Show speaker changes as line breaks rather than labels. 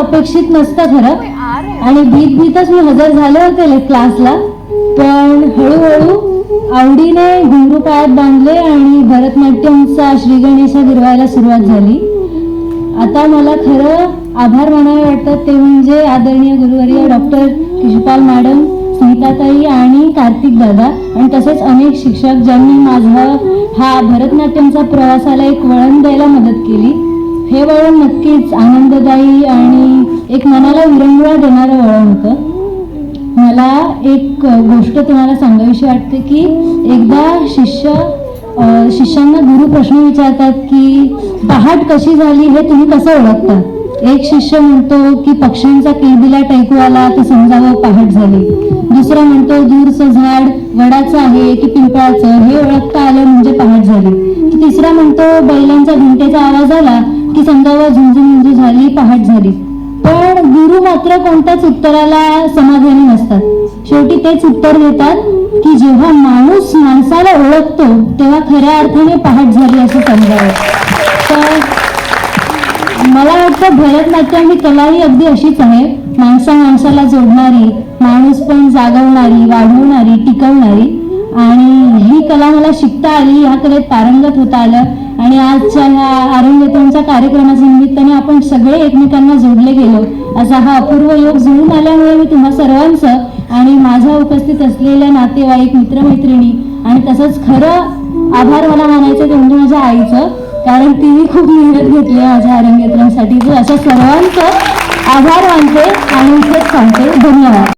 अपेक्षित नसतं खरं. आणि भीत भीतच मी हजर झाले होते क्लासला पण हळूहळू आवडीने घुंगरू पायात बांधले आणि भरतनाट्यमचा श्री गणेशा गिरवायला सुरुवात झाली. आता मला खरं आभार मानावे वाटतात ते म्हणजे आदरणीय गुरुवर्य डॉक्टर किशपाल मॅडम स्मिताताई आणि कार्तिक दादा. आणि तसेच अनेक शिक्षक ज्यांनी माझा हा भरतनाट्यमचा प्रवासाला एक वळण द्यायला मदत केली. हे वळण नक्कीच आनंददायी आणि एक मनाला विरंगुळा देणारं वळण होतं. मला एक गोष्ट तुम्हाला सांगावीशी वाटते की एकदा शिष्य शिष्यांना गुरु प्रश्न विचारतात की पहाट कशी झाली हे तुम्ही कसं ओळखता? एक शिष्य म्हणतो की पक्ष्यांचा किलबिला टैकू आला की समजावं पहाट झाली. दुसरा म्हणतो दूरचं झाड वडाचं आहे की पिंपळाचं? हे ओळखता आलं म्हणजे पहाट झाली. तिसरा म्हणतो बैलांचा घंटेचा आवाज आला की समजावं झुंजू झाली पहाट झाली पण गुरु मात्र कोणत्याच उत्तराला समाधानी नसतात शेवटी तेच उत्तर देतात की जेव्हा माणूस माणसाला ओळखतो तेव्हा खऱ्या अर्थाने पहाट झाली असं समजावं तर मला वाटतं भरतनाट्यम ही कला ही अगदी अशीच आहे माणसा माणसाला जोडणारी माणूस पण जागवणारी वाढवणारी टिकवणारी आणि ही कला मला शिकता आली ह्या कलेत पारंगत होता आलं आणि आजच्या ह्या आरंगेतनच्या कार्यक्रमाच्या निमित्ताने आपण सगळे एकमेकांना जोडले गेलो. असा हा अपूर्व योग जुळून आल्यामुळे मी तुम्हा सर्वांचं आणि माझ्या उपस्थित असलेल्या नातेवाईक मित्रमैत्रिणी आणि तसंच खरं आभार मला मानायचं ते म्हणजे माझ्या आईचं कारण तिने खूप मेहनत घेतली आहे माझ्या अरंगेत्रसाठी तर अशा सर्वांचं आभार मानते आणि इथेच सांगते. धन्यवाद.